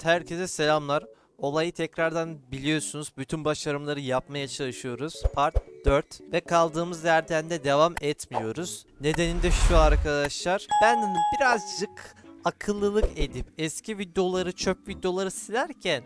Evet herkese selamlar. Olayı tekrardan biliyorsunuz. Bütün başarımları yapmaya çalışıyoruz. Part 4 ve kaldığımız yerden de devam etmiyoruz. Nedeni de şu arkadaşlar. Ben birazcık akıllılık edip eski videoları, çöp videoları silerken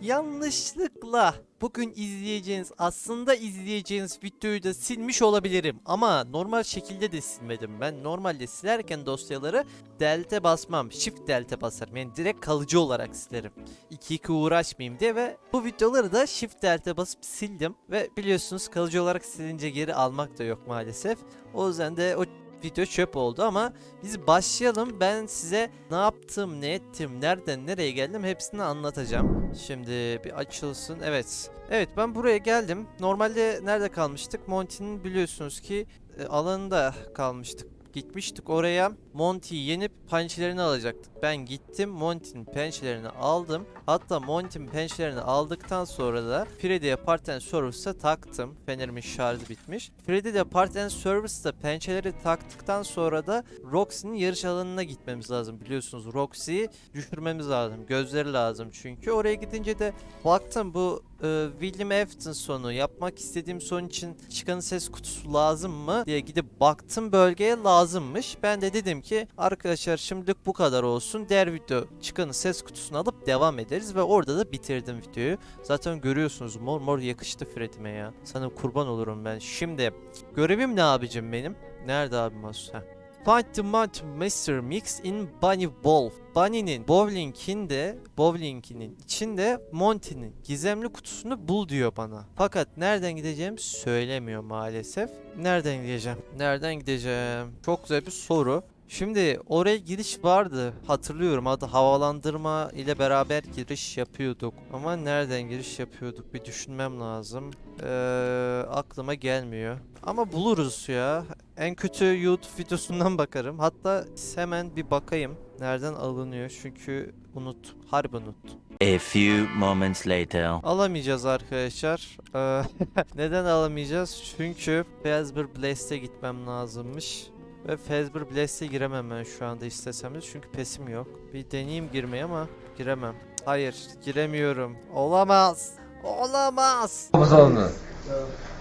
yanlışlıkla. Bugün izleyeceğiniz aslında izleyeceğiniz videoyu da silmiş olabilirim. Ama normal şekilde de silmedim ben. Normalde silerken dosyaları delta basmam. Shift delta basarım. Yani direkt kalıcı olarak silerim. 2-2 uğraşmayayım diye ve bu videoları da shift delta basıp sildim. Ve biliyorsunuz kalıcı olarak silince geri almak da yok maalesef. O yüzden de o video çöp oldu ama biz başlayalım. Ben size ne yaptım, ne ettim, nereden nereye geldim hepsini anlatacağım. Şimdi bir açılsın. Evet. Evet ben buraya geldim. Normalde nerede kalmıştık? Monty'nin biliyorsunuz ki e, alanında kalmıştık. Gitmiştik oraya. Monty'yi yenip pençelerini alacaktık. Ben gittim Monty'nin pençelerini aldım. Hatta Monty'nin pençelerini aldıktan sonra da Freddy'ye Part and Service'a taktım. Fenerimin şarjı bitmiş. Freddy'de Part and Service'da pençeleri taktıktan sonra da Roxy'nin yarış alanına gitmemiz lazım. Biliyorsunuz Roxy'yi düşürmemiz lazım. Gözleri lazım çünkü. Oraya gidince de baktım bu e, William Afton sonu yapmak istediğim son için çıkan ses kutusu lazım mı diye gidip baktım bölgeye lazımmış. Ben de dedim ki arkadaşlar şimdilik bu kadar olsun. Diğer video çıkanı ses kutusunu alıp devam ederiz ve orada da bitirdim videoyu. Zaten görüyorsunuz mor mor yakıştı Freddy'me ya. Sana kurban olurum ben. Şimdi görevim ne abicim benim? Nerede abim Asus? Heh. Find the Mud Master Mix in Bunny Ball. Bunny'nin bowling'inde, bowling'inin içinde Monty'nin gizemli kutusunu bul diyor bana. Fakat nereden gideceğim söylemiyor maalesef. Nereden gideceğim? Nereden gideceğim? Çok güzel bir soru. Şimdi oraya giriş vardı. Hatırlıyorum adı havalandırma ile beraber giriş yapıyorduk. Ama nereden giriş yapıyorduk bir düşünmem lazım. Ee, aklıma gelmiyor. Ama buluruz ya. En kötü YouTube videosundan bakarım. Hatta hemen bir bakayım. Nereden alınıyor çünkü unut. Harbi unuttum. A few moments later. Alamayacağız arkadaşlar. Ee, neden alamayacağız? Çünkü Fazbear Blast'e gitmem lazımmış. Ve Fazbear Blast'e giremem ben şu anda istesem çünkü pesim yok. Bir deneyeyim girmeyi ama giremem. Hayır giremiyorum. Olamaz. Olamaz. Olamaz.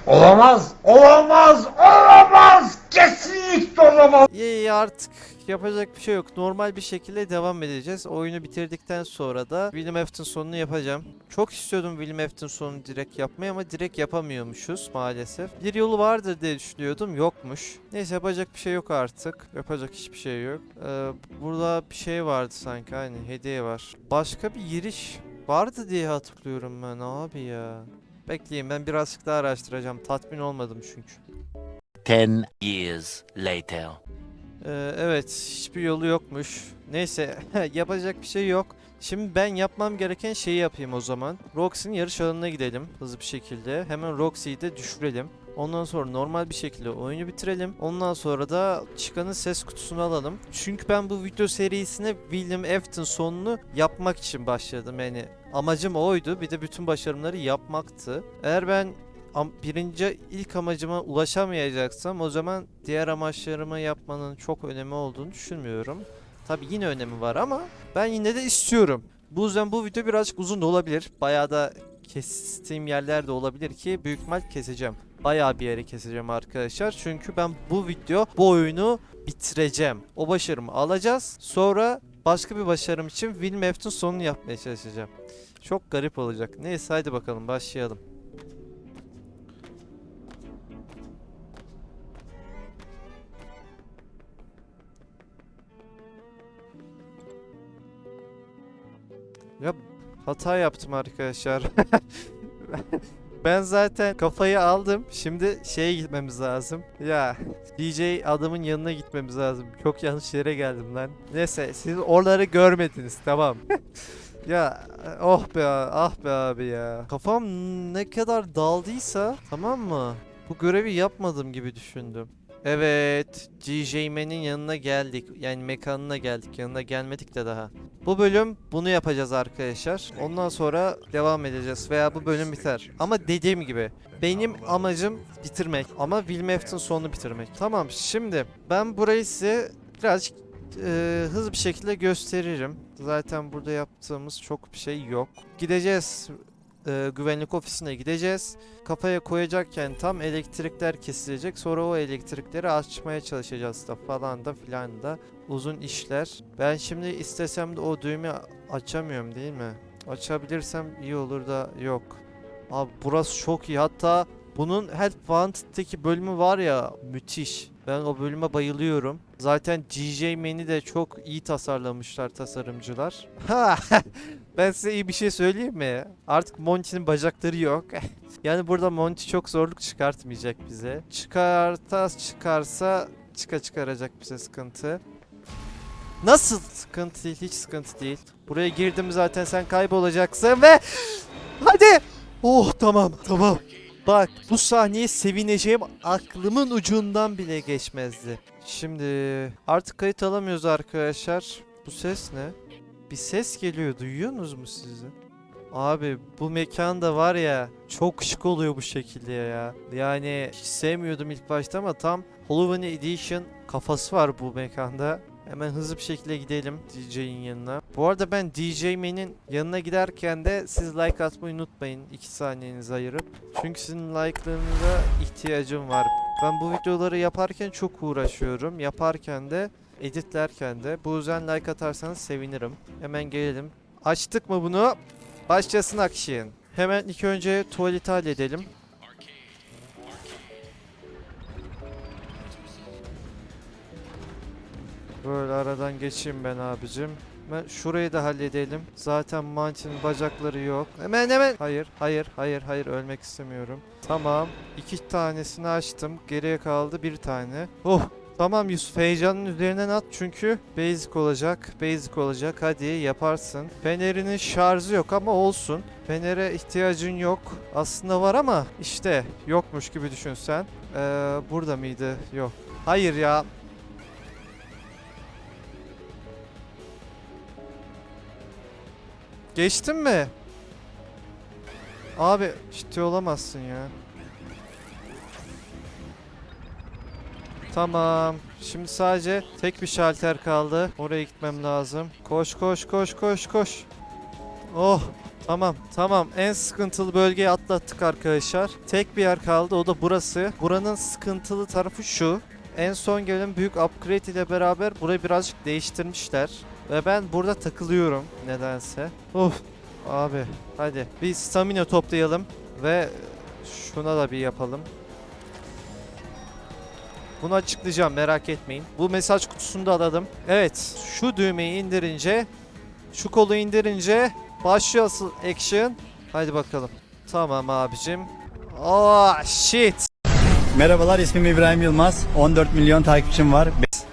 Olamaz. Olamaz. Olamaz. Olamaz. İyi artık yapacak bir şey yok. Normal bir şekilde devam edeceğiz. Oyunu bitirdikten sonra da William Afton sonunu yapacağım. Çok istiyordum William Afton sonunu direkt yapmayı ama direkt yapamıyormuşuz maalesef. Bir yolu vardır diye düşünüyordum. Yokmuş. Neyse yapacak bir şey yok artık. Yapacak hiçbir şey yok. Ee, burada bir şey vardı sanki. Aynen hediye var. Başka bir giriş vardı diye hatırlıyorum ben abi ya. Bekleyin ben birazcık daha araştıracağım. Tatmin olmadım çünkü. Ten years later. Ee, evet, hiçbir yolu yokmuş. Neyse, yapacak bir şey yok. Şimdi ben yapmam gereken şeyi yapayım o zaman. Roxy'nin yarış alanına gidelim hızlı bir şekilde. Hemen Roxy'yi de düşürelim. Ondan sonra normal bir şekilde oyunu bitirelim. Ondan sonra da çıkanın ses kutusunu alalım. Çünkü ben bu video serisine William Afton sonunu yapmak için başladım. Yani amacım oydu. Bir de bütün başarımları yapmaktı. Eğer ben birinci ilk amacıma ulaşamayacaksam o zaman diğer amaçlarımı yapmanın çok önemi olduğunu düşünmüyorum. Tabi yine önemi var ama ben yine de istiyorum. Bu yüzden bu video birazcık uzun da olabilir. Bayağı da kestiğim yerler de olabilir ki büyük ihtimal keseceğim. Bayağı bir yere keseceğim arkadaşlar. Çünkü ben bu video bu oyunu bitireceğim. O başarımı alacağız. Sonra başka bir başarım için Will Afton sonunu yapmaya çalışacağım. Çok garip olacak. Neyse hadi bakalım başlayalım. Ya hata yaptım arkadaşlar. ben zaten kafayı aldım. Şimdi şeye gitmemiz lazım. Ya DJ adamın yanına gitmemiz lazım. Çok yanlış yere geldim lan. Neyse siz oraları görmediniz tamam. ya oh be ah be abi ya. Kafam ne kadar daldıysa tamam mı? Bu görevi yapmadım gibi düşündüm. Evet, DJ Man'in yanına geldik. Yani mekanına geldik. Yanına gelmedik de daha. Bu bölüm bunu yapacağız arkadaşlar. Ondan sonra devam edeceğiz veya bu bölüm biter. Ama dediğim gibi benim amacım bitirmek ama Will Afton sonunu bitirmek. Tamam şimdi ben burayı size birazcık e, hızlı bir şekilde gösteririm. Zaten burada yaptığımız çok bir şey yok. Gideceğiz. E, güvenlik ofisine gideceğiz. Kafaya koyacakken tam elektrikler kesilecek. Sonra o elektrikleri açmaya çalışacağız da falan da filan da. Uzun işler. Ben şimdi istesem de o düğümü açamıyorum değil mi? Açabilirsem iyi olur da yok. Abi burası çok iyi. Hatta bunun Help Wanted'daki bölümü var ya müthiş. Ben o bölüme bayılıyorum. Zaten DJ Man'i de çok iyi tasarlamışlar tasarımcılar. Ben size iyi bir şey söyleyeyim mi? Artık Monty'nin bacakları yok. yani burada Monty çok zorluk çıkartmayacak bize. Çıkarta çıkarsa çıka çıkaracak bize sıkıntı. Nasıl sıkıntı değil, hiç sıkıntı değil. Buraya girdim zaten sen kaybolacaksın ve hadi. Oh tamam tamam. Bak bu sahneye sevineceğim aklımın ucundan bile geçmezdi. Şimdi artık kayıt alamıyoruz arkadaşlar. Bu ses ne? Bir ses geliyor duyuyorsunuz mu siz de? Abi bu mekan da var ya çok şık oluyor bu şekilde ya. Yani hiç sevmiyordum ilk başta ama tam Halloween Edition kafası var bu mekanda. Hemen hızlı bir şekilde gidelim DJ'in yanına. Bu arada ben DJ Man'in yanına giderken de siz like atmayı unutmayın 2 saniyenizi ayırıp. Çünkü sizin like'larınıza ihtiyacım var. Ben bu videoları yaparken çok uğraşıyorum. Yaparken de editlerken de. Bu yüzden like atarsanız sevinirim. Hemen gelelim. Açtık mı bunu? Başlasın action. Hemen ilk önce tuvaleti halledelim. Böyle aradan geçeyim ben abicim. Ben şurayı da halledelim. Zaten Manty'nin bacakları yok. Hemen hemen. Hayır, hayır, hayır, hayır. Ölmek istemiyorum. Tamam. iki tanesini açtım. Geriye kaldı bir tane. Oh. Tamam Yusuf heyecanın üzerinden at çünkü basic olacak. Basic olacak. Hadi yaparsın. Fenerinin şarjı yok ama olsun. Fenere ihtiyacın yok. Aslında var ama işte yokmuş gibi düşünsen. Ee, burada mıydı? Yok. Hayır ya. Geçtin mi? Abi ciddi olamazsın ya. Tamam. Şimdi sadece tek bir şalter kaldı. Oraya gitmem lazım. Koş koş koş koş koş. Oh. Tamam tamam en sıkıntılı bölgeyi atlattık arkadaşlar. Tek bir yer kaldı o da burası. Buranın sıkıntılı tarafı şu. En son gelen büyük upgrade ile beraber burayı birazcık değiştirmişler. Ve ben burada takılıyorum nedense. Of abi hadi bir stamina toplayalım ve şuna da bir yapalım. Bunu açıklayacağım merak etmeyin. Bu mesaj kutusunu da alalım. Evet şu düğmeyi indirince şu kolu indirince başlıyor asıl action. Hadi bakalım. Tamam abicim. Oh shit. Merhabalar ismim İbrahim Yılmaz. 14 milyon takipçim var.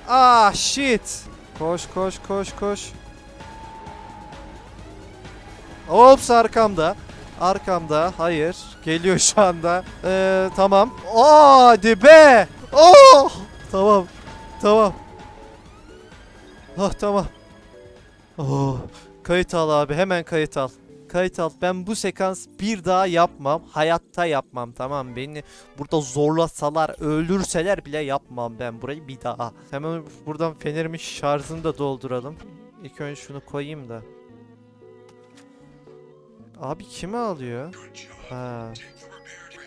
Ah shit. Koş koş koş koş. Ops arkamda. Arkamda. Hayır. Geliyor şu anda. Ee, tamam. Hadi be. Oh! Tamam. Tamam. Ah tamam. Oh. Kayıt al abi. Hemen kayıt al. Kayıt al. Ben bu sekans bir daha yapmam. Hayatta yapmam. Tamam beni burada zorlasalar, öldürseler bile yapmam ben burayı bir daha. Hemen buradan fenerimin şarjını da dolduralım. İlk önce şunu koyayım da. Abi kimi alıyor? Ha.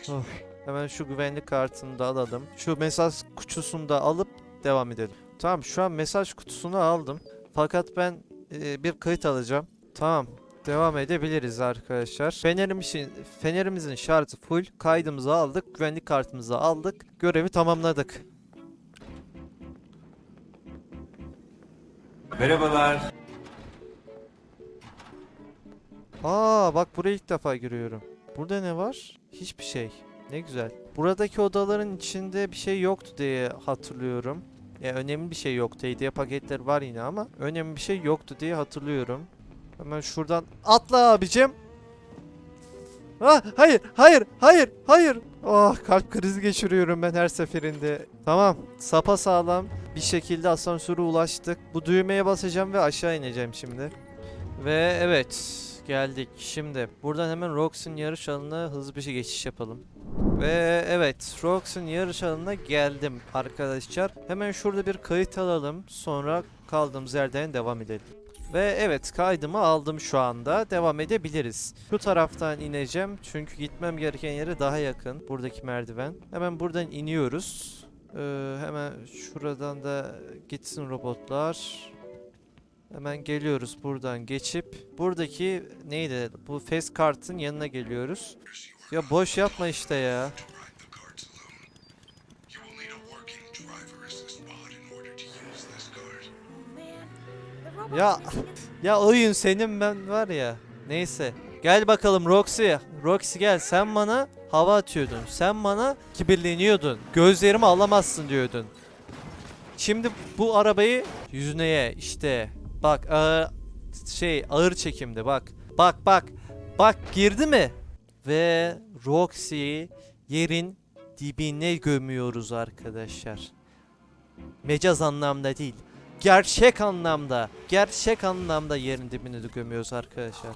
Of. Hemen şu güvenlik kartını da alalım. Şu mesaj kutusunu da alıp devam edelim. Tamam şu an mesaj kutusunu aldım. Fakat ben e, bir kayıt alacağım. Tamam. Devam edebiliriz arkadaşlar. Fenerimizin, fenerimizin şarjı full. Kaydımızı aldık. Güvenlik kartımızı aldık. Görevi tamamladık. Merhabalar. Aa bak buraya ilk defa giriyorum. Burada ne var? Hiçbir şey. Ne güzel. Buradaki odaların içinde bir şey yoktu diye hatırlıyorum. Ya önemli bir şey yoktu. Hediye paketleri var yine ama önemli bir şey yoktu diye hatırlıyorum. Hemen şuradan atla abicim. Ah, hayır, hayır, hayır, hayır. Ah kalp krizi geçiriyorum ben her seferinde. Tamam, sapa sağlam bir şekilde asansöre ulaştık. Bu düğmeye basacağım ve aşağı ineceğim şimdi. Ve evet, geldik. Şimdi buradan hemen Rox'un yarış alanına hızlı bir şey geçiş yapalım. Ve evet Rox'un yarış alanına geldim arkadaşlar. Hemen şurada bir kayıt alalım. Sonra kaldığımız yerden devam edelim. Ve evet kaydımı aldım şu anda. Devam edebiliriz. Şu taraftan ineceğim. Çünkü gitmem gereken yere daha yakın. Buradaki merdiven. Hemen buradan iniyoruz. Ee, hemen şuradan da gitsin robotlar. Hemen geliyoruz buradan geçip. Buradaki neydi? Bu face kartın yanına geliyoruz. Ya boş yapma işte ya. Ya ya oyun senin ben var ya. Neyse. Gel bakalım Roxy. Roxy gel sen bana hava atıyordun. Sen bana kibirleniyordun. Gözlerimi alamazsın diyordun. Şimdi bu arabayı yüzüne ye işte. Bak ağır, şey ağır çekimde bak. Bak bak. Bak girdi mi? Ve Roxy'yi yerin dibine gömüyoruz arkadaşlar. Mecaz anlamda değil. Gerçek anlamda. Gerçek anlamda yerin dibine de gömüyoruz arkadaşlar.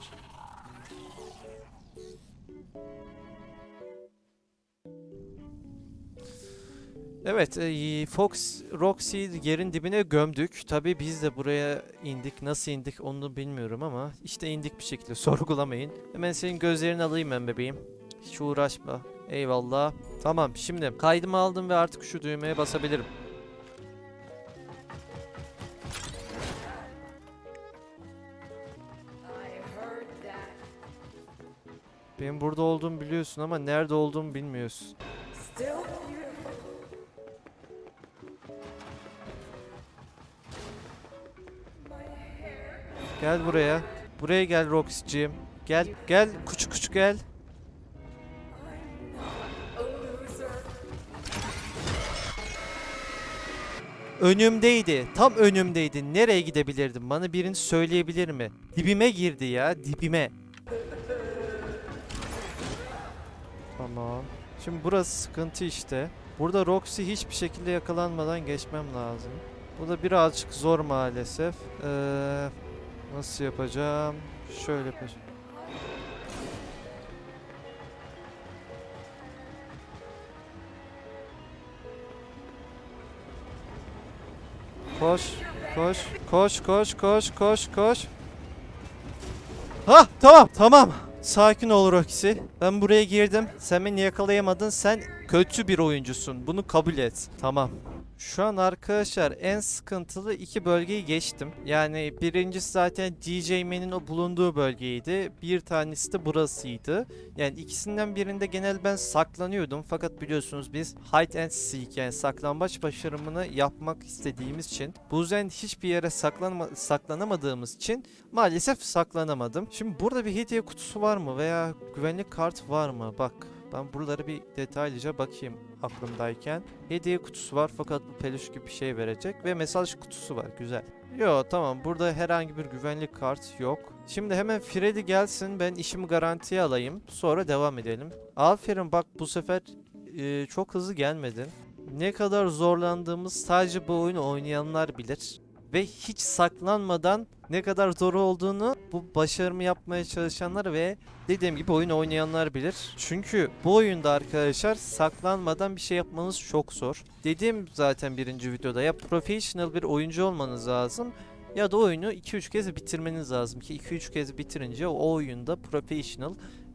Evet, e, Fox Roxy'yi yerin dibine gömdük. Tabii biz de buraya indik. Nasıl indik onu bilmiyorum ama işte indik bir şekilde. Sorgulamayın. Hemen senin gözlerini alayım ben bebeğim. Hiç uğraşma. Eyvallah. Tamam, şimdi kaydımı aldım ve artık şu düğmeye basabilirim. Benim burada olduğumu biliyorsun ama nerede olduğumu bilmiyorsun. Gel buraya. Buraya gel Roxy'cim. Gel, gel. Küçük küçük gel. Önümdeydi. Tam önümdeydi. Nereye gidebilirdim? Bana birini söyleyebilir mi? Dibime girdi ya. Dibime. Tamam. Şimdi burası sıkıntı işte. Burada Roxy hiçbir şekilde yakalanmadan geçmem lazım. Bu da birazcık zor maalesef. Ee, nasıl yapacağım? Şöyle yapacağım. Koş, koş, koş, koş, koş, koş, koş. Ha, tamam, tamam. Sakin ol Roxy. Ben buraya girdim. Sen beni yakalayamadın. Sen kötü bir oyuncusun. Bunu kabul et. Tamam. Şu an arkadaşlar en sıkıntılı iki bölgeyi geçtim. Yani birincisi zaten DJ Man'in o bulunduğu bölgeydi. Bir tanesi de burasıydı. Yani ikisinden birinde genel ben saklanıyordum. Fakat biliyorsunuz biz hide and seek yani saklambaç başarımını yapmak istediğimiz için bu yüzden hiçbir yere saklanma, saklanamadığımız için maalesef saklanamadım. Şimdi burada bir hediye kutusu var mı veya güvenlik kart var mı? Bak ben buraları bir detaylıca bakayım aklımdayken. Hediye kutusu var fakat bu peluş gibi bir şey verecek ve mesaj kutusu var güzel. Yo tamam burada herhangi bir güvenlik kart yok. Şimdi hemen Freddy gelsin ben işimi garantiye alayım sonra devam edelim. Aferin bak bu sefer e, çok hızlı gelmedin. Ne kadar zorlandığımız sadece bu oyunu oynayanlar bilir. Ve hiç saklanmadan ne kadar zor olduğunu bu başarımı yapmaya çalışanlar ve dediğim gibi oyun oynayanlar bilir. Çünkü bu oyunda arkadaşlar saklanmadan bir şey yapmanız çok zor. Dediğim zaten birinci videoda ya professional bir oyuncu olmanız lazım ya da oyunu 2-3 kez bitirmeniz lazım ki 2-3 kez bitirince o oyunda professional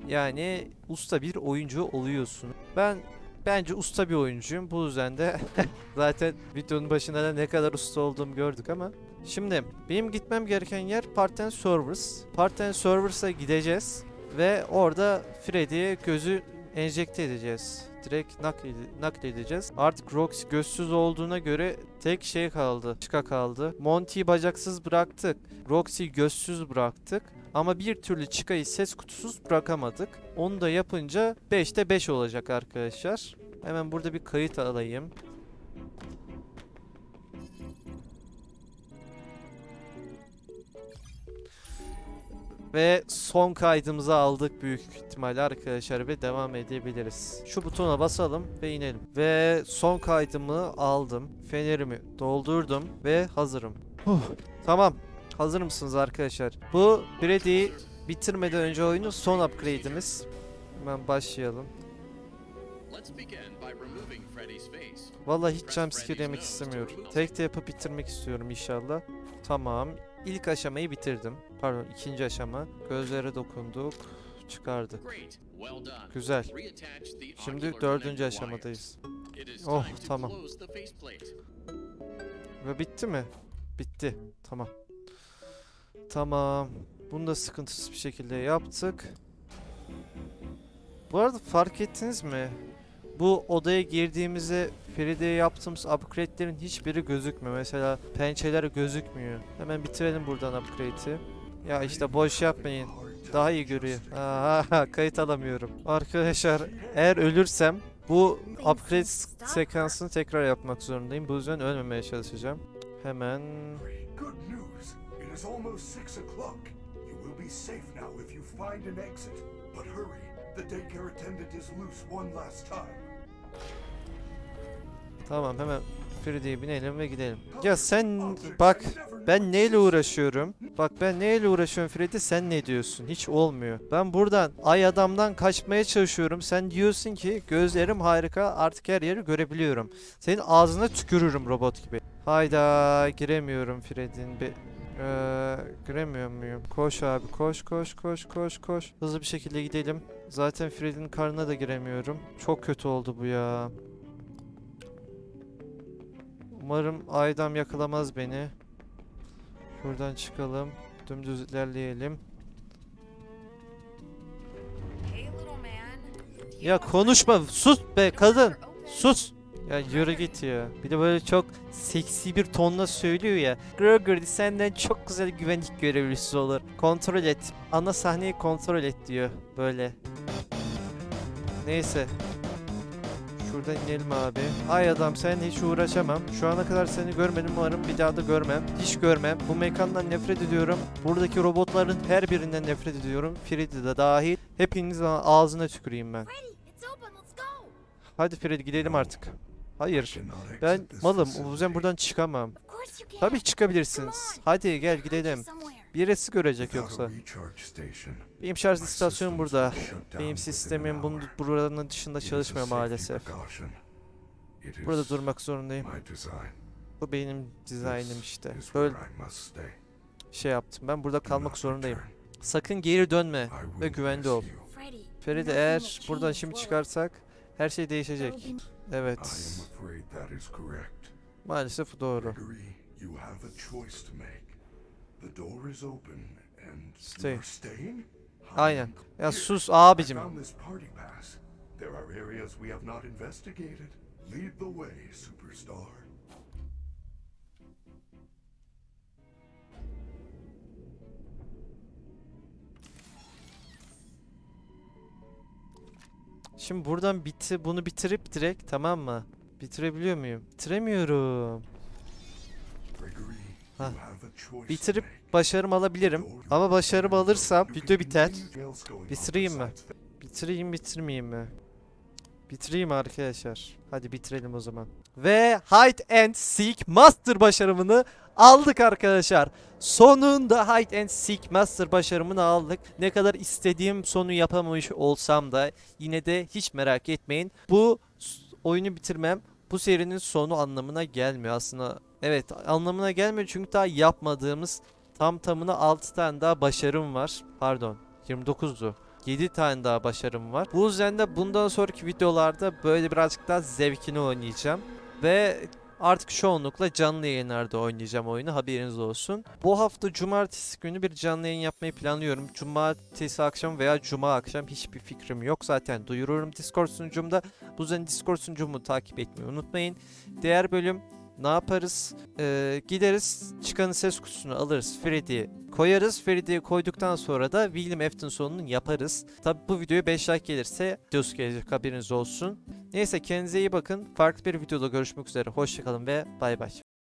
yani usta bir oyuncu oluyorsun. Ben bence usta bir oyuncuyum. Bu yüzden de zaten videonun başında da ne kadar usta olduğumu gördük ama Şimdi benim gitmem gereken yer Parten Servers. Parten Servers'a gideceğiz ve orada Freddy'ye gözü enjekte edeceğiz. Direkt nakled- nakledeceğiz. Artık Roxy gözsüz olduğuna göre tek şey kaldı. Çıka kaldı. Monty'yi bacaksız bıraktık. Roxy'yi gözsüz bıraktık. Ama bir türlü Chica'yı ses kutusuz bırakamadık. Onu da yapınca 5'te 5 olacak arkadaşlar. Hemen burada bir kayıt alayım. Ve son kaydımızı aldık büyük ihtimalle arkadaşlar ve devam edebiliriz. Şu butona basalım ve inelim. Ve son kaydımı aldım. Fenerimi doldurdum ve hazırım. Huh. Tamam. Hazır mısınız arkadaşlar? Bu Freddy'yi bitirmeden önce oyunu son upgrade'imiz. Hemen başlayalım. Vallahi hiç jumpscare yemek istemiyorum. Tek de yapıp bitirmek istiyorum inşallah. Tamam. İlk aşamayı bitirdim. Pardon ikinci aşama. Gözlere dokunduk. Çıkardık. Güzel. Şimdi dördüncü aşamadayız. Oh, tamam. Ve bitti mi? Bitti. Tamam. Tamam. Bunu da sıkıntısız bir şekilde yaptık. Bu arada fark ettiniz mi? Bu odaya girdiğimizde Feride'ye yaptığımız upgrade'lerin hiçbiri gözükmüyor. Mesela pençeler gözükmüyor. Hemen bitirelim buradan upgrade'i. Ya işte boş yapmayın. Daha iyi görüyor. Aha, kayıt alamıyorum. Arkadaşlar eğer ölürsem bu upgrade sekansını tekrar yapmak zorundayım. Bu yüzden ölmemeye çalışacağım. Hemen is almost six o'clock. You will be safe now if you find an exit. But hurry. The daycare attendant is loose one last time. tamam hemen Feride'ye binelim ve gidelim. Ya sen bak ben neyle uğraşıyorum? Bak ben neyle uğraşıyorum Freddy sen ne diyorsun? Hiç olmuyor. Ben buradan ay adamdan kaçmaya çalışıyorum. Sen diyorsun ki gözlerim harika artık her yeri görebiliyorum. Senin ağzına tükürürüm robot gibi. Hayda giremiyorum Freddy'nin. Ee, giremiyor muyum? Koş abi koş koş koş koş koş. Hızlı bir şekilde gidelim. Zaten Freddy'nin karnına da giremiyorum. Çok kötü oldu bu ya. Umarım Aydam yakalamaz beni. Şuradan çıkalım. Dümdüz ilerleyelim. Ya konuşma. Sus be kadın. Sus. Ya yürü git ya. Bir de böyle çok seksi bir tonla söylüyor ya. Gregory senden çok güzel güvenlik görevlisi olur. Kontrol et. Ana sahneyi kontrol et diyor. Böyle. Neyse. Şuradan inelim abi. Ay adam sen hiç uğraşamam. Şu ana kadar seni görmedim umarım bir daha da görmem. Hiç görmem. Bu mekandan nefret ediyorum. Buradaki robotların her birinden nefret ediyorum. Freddy de dahil. Hepinizin ağzına tüküreyim ben. Hadi Freddy gidelim artık. Hayır. Ben malım. O yüzden buradan çıkamam. Tabii çıkabilirsiniz. Hadi gel gidelim. Birisi görecek yoksa. Benim şarj istasyonum burada. Benim sistemim bunun buranın dışında çalışmıyor maalesef. Burada durmak zorundayım. Bu benim dizaynım işte. Böyle şey yaptım. Ben burada kalmak zorundayım. Sakın geri dönme ve güvende ol. Freddy. Eğer buradan şimdi çıkarsak her şey değişecek. Evet. Maalesef doğru. Stay. Aynen. Ya sus abicim. There are areas we have not investigated. Lead the way, superstar. Şimdi buradan bitti bunu bitirip direkt tamam mı? Bitirebiliyor muyum? Bitiremiyorum. Ha. Bitirip başarım alabilirim. Ama başarım alırsam video biter. Bitireyim mi? Bitireyim bitirmeyeyim mi? Bitireyim arkadaşlar. Hadi bitirelim o zaman. Ve Hide and Seek Master başarımını aldık arkadaşlar. Sonunda Hide and Seek Master başarımını aldık. Ne kadar istediğim sonu yapamamış olsam da yine de hiç merak etmeyin. Bu oyunu bitirmem bu serinin sonu anlamına gelmiyor aslında. Evet anlamına gelmiyor çünkü daha yapmadığımız tam tamına 6 tane daha başarım var. Pardon 29'du. 7 tane daha başarım var. Bu yüzden de bundan sonraki videolarda böyle birazcık daha zevkini oynayacağım. Ve artık çoğunlukla canlı yayınlarda oynayacağım oyunu haberiniz olsun. Bu hafta cumartesi günü bir canlı yayın yapmayı planlıyorum. Cumartesi akşam veya cuma akşam hiçbir fikrim yok. Zaten duyururum Discord sunucumda. Bu yüzden Discord sunucumu takip etmeyi unutmayın. Diğer bölüm ne yaparız? Ee, gideriz çıkanın ses kutusunu alırız. Freddy'yi koyarız. Freddy'yi koyduktan sonra da William Afton yaparız. Tabi bu videoya 5 like gelirse videosu gelecek haberiniz olsun. Neyse kendinize iyi bakın. Farklı bir videoda görüşmek üzere. Hoşçakalın ve bay bay.